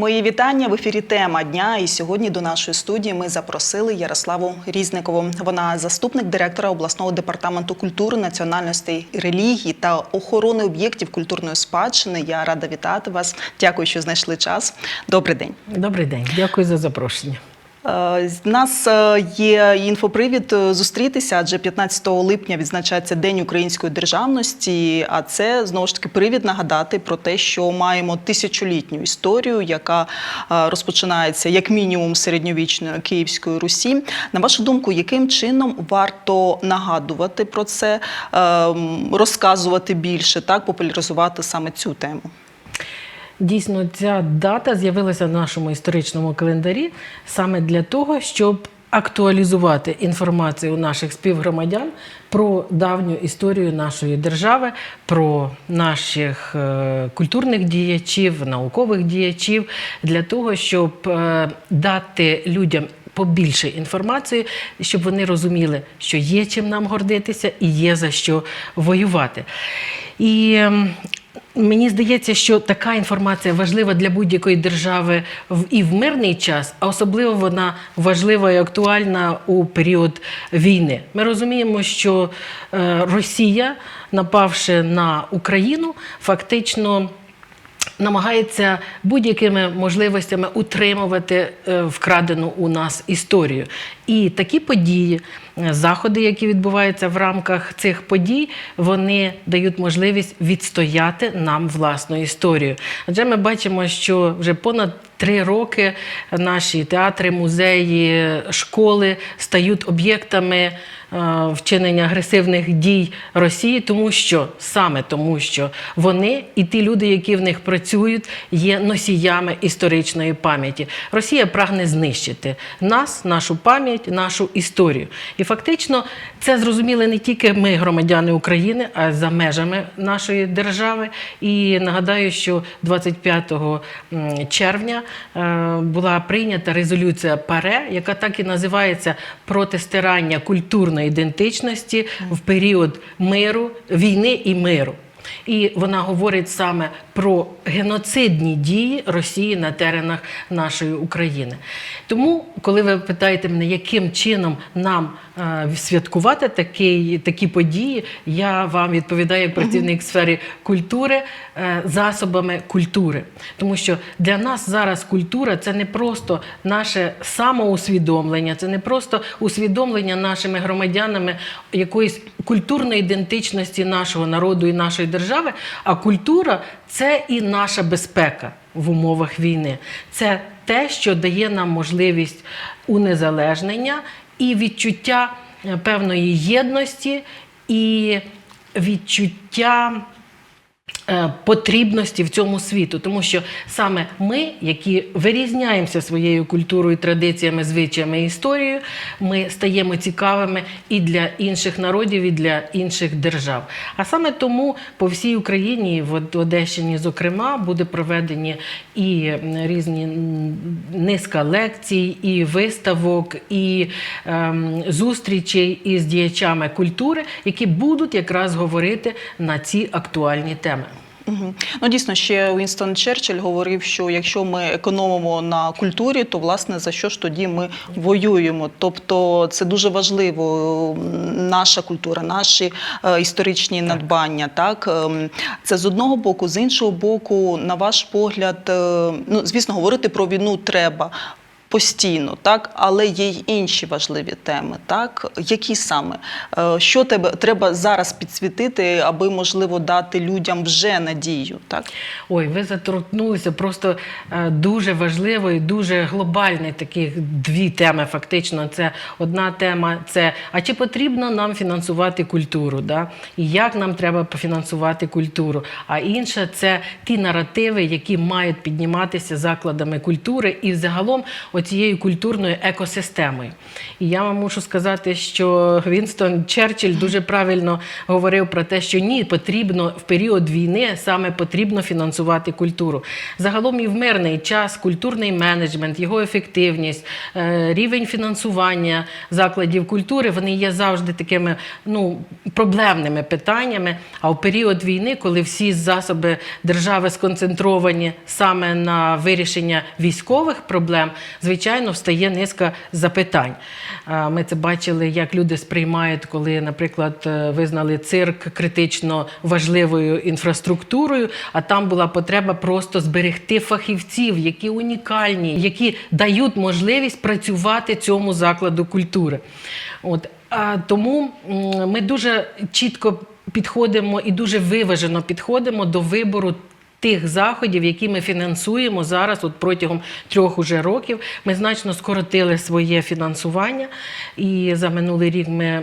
Мої вітання в ефірі тема дня. І сьогодні до нашої студії ми запросили Ярославу Різникову. Вона заступник директора обласного департаменту культури, національностей, релігії та охорони об'єктів культурної спадщини. Я рада вітати вас. Дякую, що знайшли час. Добрий день. Добрий день, дякую за запрошення. Е, В нас е, є інфопривід е, зустрітися, адже 15 липня відзначається День української державності. А це знову ж таки привід нагадати про те, що маємо тисячолітню історію, яка е, розпочинається як мінімум середньовічної Київської Русі. На вашу думку, яким чином варто нагадувати про це, е, розказувати більше, так популяризувати саме цю тему? Дійсно, ця дата з'явилася в нашому історичному календарі саме для того, щоб актуалізувати інформацію у наших співгромадян про давню історію нашої держави, про наших е, культурних діячів, наукових діячів, для того, щоб е, дати людям. Побільше інформації, щоб вони розуміли, що є чим нам гордитися і є за що воювати. І ем, Мені здається, що така інформація важлива для будь-якої держави і в мирний час, а особливо вона важлива і актуальна у період війни. Ми розуміємо, що е, Росія, напавши на Україну, фактично намагається будь-якими можливостями утримувати е, вкрадену у нас історію. І такі події, е, заходи, які відбуваються в рамках цих подій, вони дають можливість відстояти нам власну історію. Адже ми бачимо, що вже понад три роки наші театри, музеї, школи стають об'єктами е, вчинення агресивних дій Росії, тому що саме тому, що вони і ті люди, які в них працюють, є носіями історичної пам'яті. Росія прагне знищити нас, нашу пам'ять, нашу історію. І фактично це зрозуміли не тільки ми, громадяни України, а за межами нашої держави. І нагадаю, що 25 м, червня була прийнята резолюція ПАРЕ, яка так і називається протистирання культурної ідентичності в період миру, війни і миру. І вона говорить саме про геноцидні дії Росії на теренах нашої України. Тому, коли ви питаєте мене, яким чином нам е, святкувати такі, такі події, я вам відповідаю як працівник в сфері культури е, засобами культури. Тому що для нас зараз культура це не просто наше самоусвідомлення, це не просто усвідомлення нашими громадянами якоїсь культурної ідентичності нашого народу і нашої держави, а культура це і наша безпека в умовах війни. Це те, що дає нам можливість унезалежнення і відчуття е, певної єдності і відчуття. Е, Потрібності в цьому світу, тому що саме ми, які вирізняємося своєю культурою, традиціями, звичаями і історією, ми стаємо цікавими і для інших народів, і для інших держав. А саме тому по всій Україні, в Одещині, зокрема, буде проведені і різні низка лекцій, і виставок, і ем, зустрічей із діячами культури, які будуть якраз говорити на ці актуальні теми. Ну дійсно, ще Уінстон Черчилль говорив, що якщо ми економимо на культурі, то власне за що ж тоді ми воюємо? Тобто це дуже важливо. Наша культура, наші е, історичні надбання. Так Ем, це з одного боку, з іншого боку, на ваш погляд, е, ну звісно, говорити про війну треба. Постійно, так, але є й інші важливі теми, так які саме Е, що тебе треба зараз підсвітити, аби можливо дати людям вже надію, так Ой, ви заторкнулися просто е, дуже важливо і дуже глобальні таких дві теми. Фактично, це одна тема: це а чи потрібно нам фінансувати культуру? Да? І як нам треба пофінансувати культуру? А інша це ті наративи, які мають підніматися закладами культури, і загалом оцією культурною екосистемою. І я вам мушу сказати, що Вінстон Черчилль дуже правильно говорив про те, що ні, потрібно в період війни саме потрібно фінансувати культуру. Загалом і в мирний час культурний менеджмент, його ефективність, е, рівень фінансування закладів культури вони є завжди такими ну, проблемними питаннями. А в період війни, коли всі засоби держави сконцентровані саме на вирішення військових проблем, звичайно, встає низка запитань. Ми це бачили, як люди сприймають, коли, наприклад, е, визнали цирк критично важливою інфраструктурою, а там була потреба просто зберегти фахівців, які унікальні, які дають можливість працювати цьому закладу культури. От тому ми дуже чітко підходимо і дуже виважено підходимо до вибору. Тих заходів, які ми фінансуємо зараз, от протягом трьох уже років, ми значно скоротили своє фінансування. І за минулий рік ми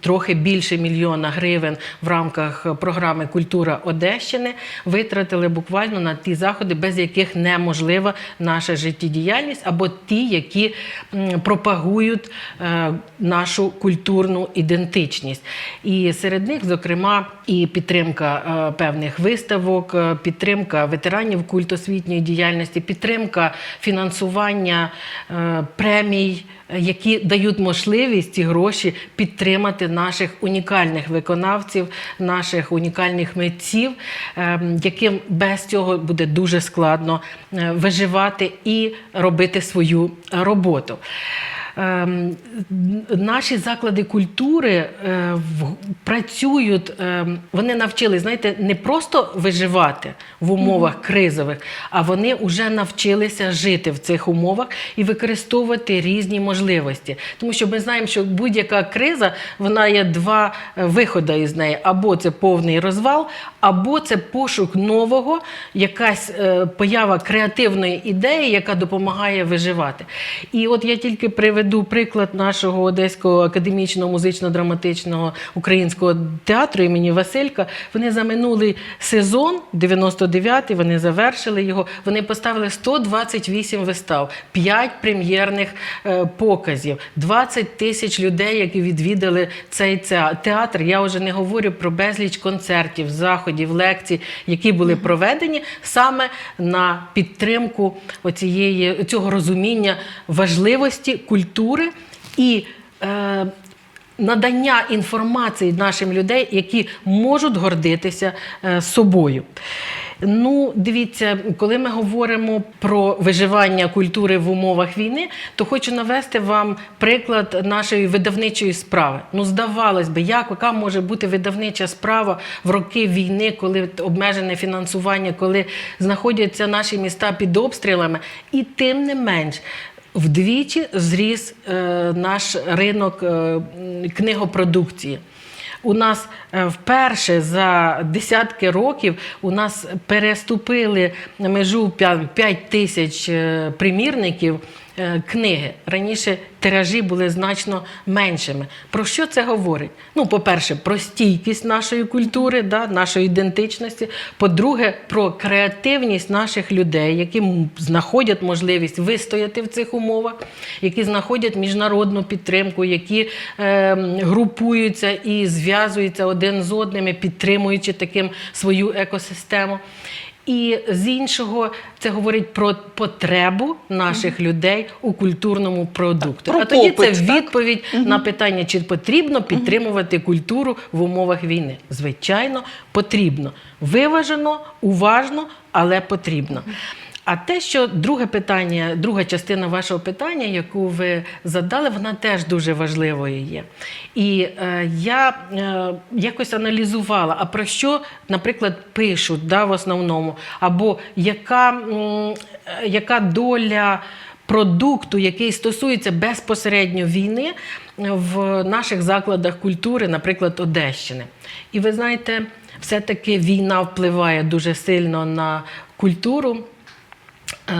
трохи більше мільйона гривень в рамках програми Культура Одещини витратили буквально на ті заходи, без яких неможлива наша життєдіяльність, або ті, які пропагують е, нашу культурну ідентичність. І серед них, зокрема, і підтримка е, певних виставок, е, підтримка ветеранів культосвітньої діяльності, підтримка фінансування е, премій, е, які дають можливість ці гроші підтримати наших унікальних виконавців, наших унікальних митців, е, яким без цього буде дуже складно е, виживати і робити свою роботу. Ем, Наші заклади культури е, працюють, ем, вони навчили, знаєте, не просто виживати в умовах кризових, а вони вже навчилися жити в цих умовах і використовувати різні можливості. Тому що ми знаємо, що будь-яка криза вона є два е, виходи із неї: або це повний розвал, або це пошук нового, якась е, поява креативної ідеї, яка допомагає виживати. І от я тільки приведу приклад нашого Одеського академічного музично-драматичного українського театру імені Василька. Вони за минулий сезон, 99-й, вони завершили його. Вони поставили 128 вистав, 5 прем'єрних е, показів, 20 тисяч людей, які відвідали цей театр. Я вже не говорю про безліч концертів, заходів, лекцій, які були проведені саме на підтримку оцієї, цього розуміння важливості культури і е, надання інформації нашим людей, які можуть гордитися е, собою. Ну, дивіться, коли ми говоримо про виживання культури в умовах війни, то хочу навести вам приклад нашої видавничої справи. Ну, здавалось би, як яка може бути видавнича справа в роки війни, коли обмежене фінансування, коли знаходяться наші міста під обстрілами, і тим не менш. Вдвічі зріс е, наш ринок е, книгопродукції. У нас е, вперше за десятки років у нас переступили межу 5 тисяч примірників книги. Раніше тиражі були значно меншими. Про що це говорить? Ну, по-перше, про стійкість нашої культури, да, нашої ідентичності. По-друге, про креативність наших людей, які знаходять можливість вистояти в цих умовах, які знаходять міжнародну підтримку, які е, групуються і зв'язуються один з одним, підтримуючи таким свою екосистему. І з іншого, це говорить про потребу наших людей у культурному продукті. про а тоді попит, це так? відповідь на питання, чи потрібно підтримувати культуру в умовах війни. Звичайно, потрібно. Виважено, уважно, але потрібно. А те, що друге питання, друга частина вашого питання, яку ви задали, вона теж дуже важливою є. І е, я е, якось аналізувала, а про що, наприклад, пишуть да, в основному, або яка, м, е, яка доля продукту, який стосується безпосередньо війни в наших закладах культури, наприклад, Одещини. І ви знаєте, все-таки війна впливає дуже сильно на культуру. Е,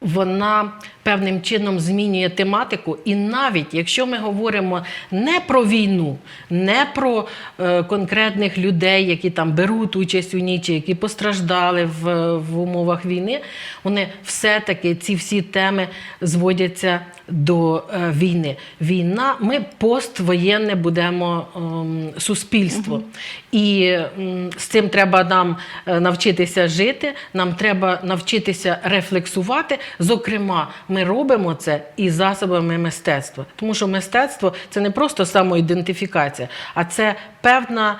вона певним чином змінює тематику. І навіть якщо ми говоримо не про війну, не про е, конкретних людей, які там беруть участь у ній, чи які постраждали в, в умовах війни, вони все-таки ці всі теми зводяться до е, війни. Війна, ми поствоєнне будемо ем, суспільство. І м, з цим треба нам е, навчитися жити, нам треба навчитися рефлексувати. Зокрема, ми робимо це і засобами мистецтва. Тому що мистецтво це не просто самоідентифікація, а це певна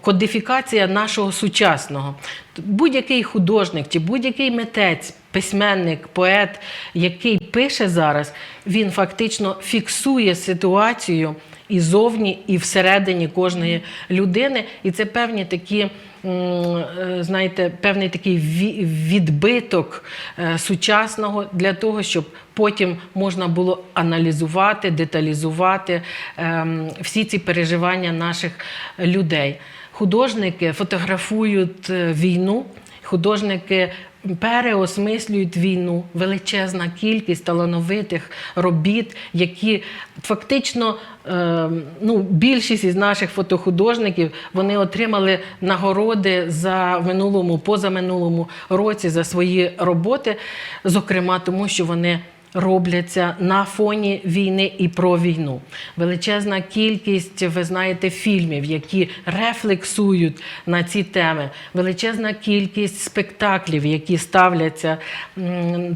кодифікація нашого сучасного. Будь-який художник чи будь-який митець, письменник, поет, який пише зараз, він фактично фіксує ситуацію і зовні, і всередині кожної людини. І це певні такі, знаєте, певний такий відбиток е, сучасного для того, щоб потім можна було аналізувати, деталізувати ем, всі ці переживання наших людей. Художники фотографують е, війну, художники переосмислюють війну, величезна кількість талановитих робіт, які фактично е, ну, більшість із наших фотохудожників вони отримали нагороди за минулому, позаминулому році за свої роботи, зокрема тому, що вони робляться на фоні війни і про війну. Величезна кількість, ви знаєте, фільмів, які рефлексують на ці теми. Величезна кількість спектаклів, які ставляться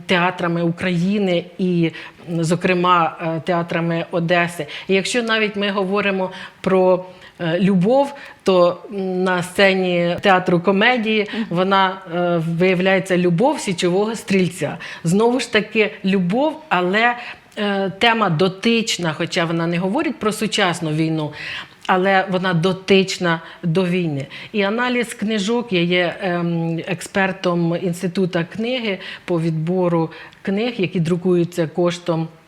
театрами України і, зокрема, е, театрами Одеси. І якщо навіть ми говоримо про любов, то на сцені театру комедії вона е, виявляється любов січового стрільця. Знову ж таки, любов, але е, тема дотична, хоча вона не говорить про сучасну війну. Але вона дотична до війни. І аналіз книжок я є ем, експертом інституту книги по відбору книг, які друкуються коштом е,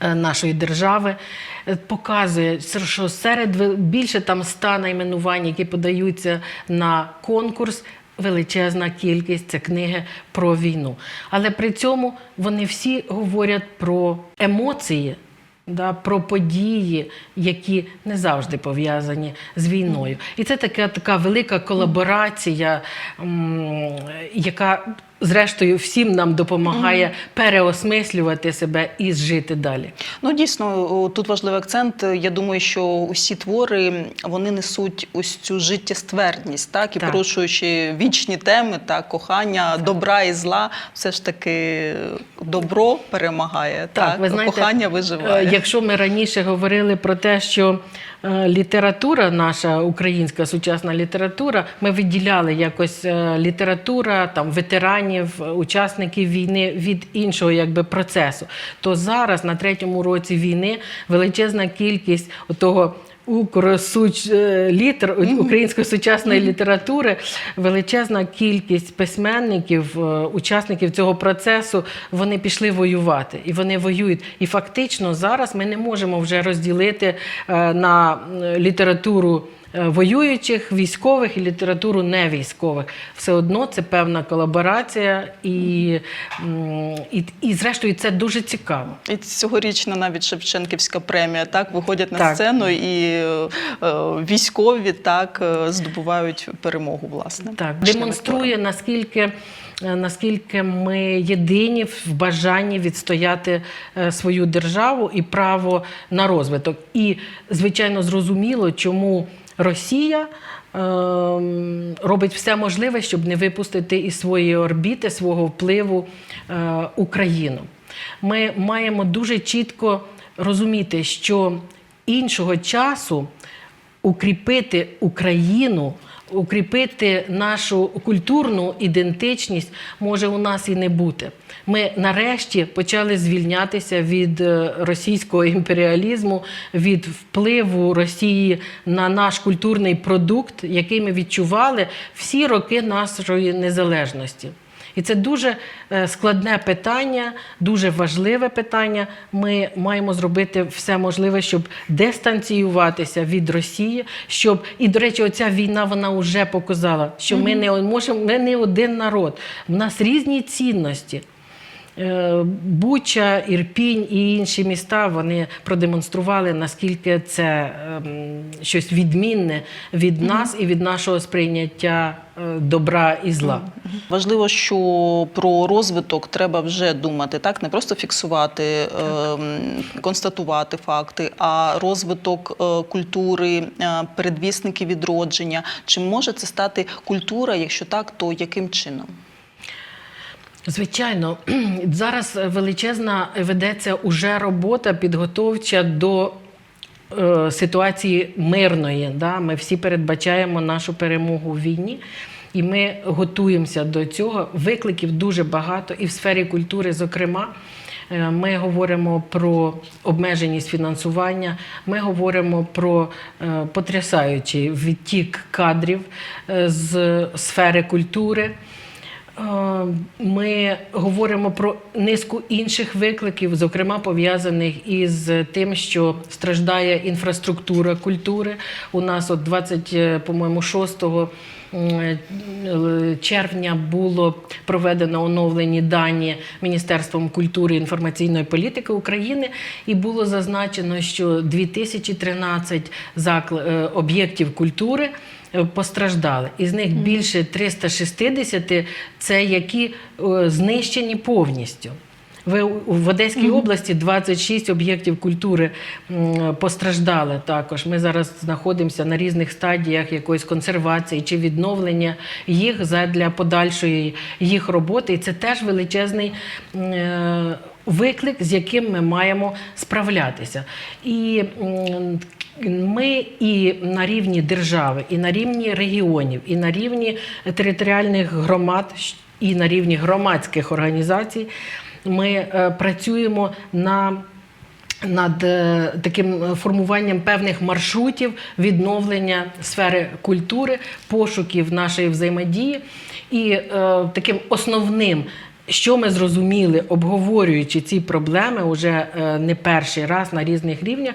нашої держави, е, показує, що серед більше там ста найменувань, які подаються на конкурс. Величезна кількість це книги про війну. Але при цьому вони всі говорять про емоції, да, про події, які не завжди пов'язані з війною. І це така, така велика колаборація, яка, зрештою, всім нам допомагає переосмислювати себе і жити далі. Ну дійсно тут важливий акцент. Я думаю, що усі твори вони несуть ось цю життєствердність, так і Так. порушуючи вічні теми, так кохання добра і зла, все ж таки добро перемагає. Так, ви знаєте, кохання виживає. е, Якщо ми раніше говорили про те, що е, література, наша українська сучасна література, ми виділяли якось е, література там ветеранів, е, учасників війни від іншого якби процесу, то зараз на третьому році війни величезна кількість того. Укрсуч е, літер української сучасної літератури величезна кількість письменників, е, учасників цього процесу, вони пішли воювати і вони воюють. І фактично зараз ми не можемо вже розділити на літературу. Е, Воюючих військових і літературу невійськових все одно це певна колаборація, і, і, і зрештою це дуже цікаво. І цьогорічна навіть Шевченківська премія так виходять на Так. сцену, і е, військові так е, здобувають перемогу. Власне Так, демонструє наскільки. е, Наскільки ми єдині в бажанні відстояти свою державу і право на розвиток, і звичайно зрозуміло, чому Росія ем, робить все можливе, щоб не випустити із своєї орбіти свого впливу е, Україну. Ми маємо дуже чітко розуміти, що іншого часу укріпити Україну, укріпити нашу культурну ідентичність може у нас і не бути. Ми нарешті почали звільнятися від е, російського імперіалізму, від впливу Росії на наш культурний продукт, який ми відчували всі роки нашої незалежності. І це дуже е, складне питання, дуже важливе питання. Ми маємо зробити все можливе, щоб дистанціюватися від Росії. Щоб і до речі, оця війна вона вже показала, що ми не можемо, ми не один народ. У нас різні цінності. Е, Буча, Ірпінь і інші міста вони продемонстрували, наскільки це ем, щось відмінне від нас і від нашого сприйняття е, добра і зла. Важливо, що про розвиток треба вже думати, так не просто фіксувати, ем, констатувати факти, а розвиток е, культури, передвісники відродження. Чи може це стати культура? Якщо так, то яким чином? Звичайно, зараз величезна ведеться уже робота підготовча до е, ситуації мирної. Да? Ми всі передбачаємо нашу перемогу в війні. І ми готуємося до цього. Викликів дуже багато, і в сфері культури, зокрема, Е, ми говоримо про обмеженість фінансування, ми говоримо про е, потрясаючий відтік кадрів е, з сфери культури. Е, Ми говоримо про низку інших викликів, зокрема пов'язаних із тим, що страждає інфраструктура культури. У нас от 20, е, по-моєму, 6 е, червня було проведено оновлені дані Міністерством культури і інформаційної політики України, і було зазначено, що 2013 закл- е, об'єктів культури постраждали. Із них більше 360 це які е, знищені повністю. В Одеській області 26 об'єктів культури постраждали також. Ми зараз знаходимося на різних стадіях якоїсь консервації чи відновлення їх для подальшої їх роботи. І це теж величезний е, виклик, з яким ми маємо справлятися. І ми і на рівні держави, і на рівні регіонів, і на рівні територіальних громад, і на рівні громадських організацій ми е, працюємо на над е, таким формуванням певних маршрутів відновлення сфери культури, пошуків нашої взаємодії. І е, таким основним, що ми зрозуміли, обговорюючи ці проблеми уже не перший раз на різних рівнях,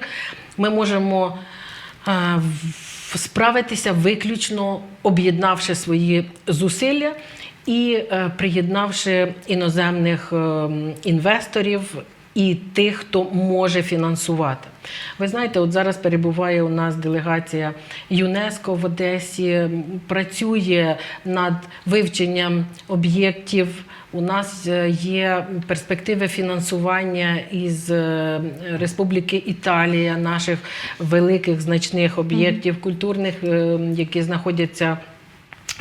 ми можемо е, справитися виключно об'єднавши свої зусилля і е, приєднавши іноземних е, інвесторів і тих, хто може фінансувати. Ви знаєте, от зараз перебуває у нас делегація ЮНЕСКО в Одесі, працює над вивченням об'єктів. У нас е, є перспективи фінансування із е, Республіки Італія, наших великих значних об'єктів культурних, е, які знаходяться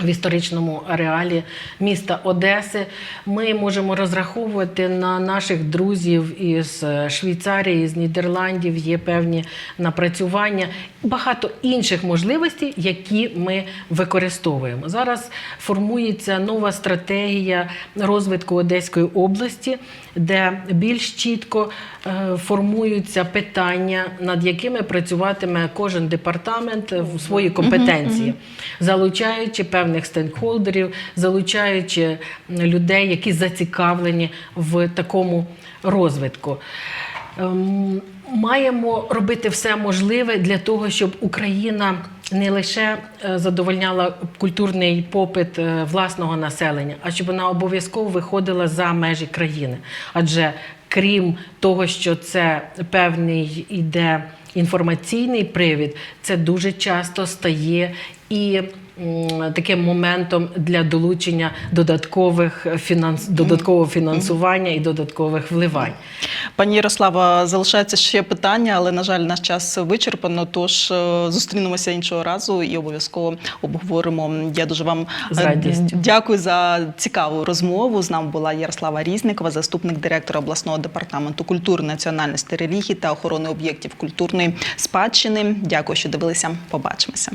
в історичному ареалі міста Одеси. Ми можемо розраховувати на наших друзів із е, Швейцарії, з Нідерландів. Є певні напрацювання, багато інших можливостей, які ми використовуємо. Зараз формується нова стратегія розвитку Одеської області, де більш чітко формуються питання, над якими працюватиме кожен департамент в своїй компетенції, залучаючи певних стейкхолдерів, залучаючи людей, які зацікавлені в такому розвитку. Ем, Маємо робити все можливе для того, щоб Україна не лише е, задовольняла культурний попит е, власного населення, а щоб вона обов'язково виходила за межі країни. Адже крім того, що це певний іде інформаційний привід, це дуже часто стає і таким моментом для долучення додаткових фінанс... додаткового фінансування і додаткових вливань. Пані Ярослава, залишається ще питання, але на жаль, наш час вичерпано. Тож е, зустрінемося іншого разу і обов'язково обговоримо. Я дуже вам З е, радістю. дякую за цікаву розмову. З нами була Ярослава Різникова, заступник директора обласного департаменту культури, національності, релігії та охорони об'єктів культурної спадщини. Дякую, що дивилися. Побачимося.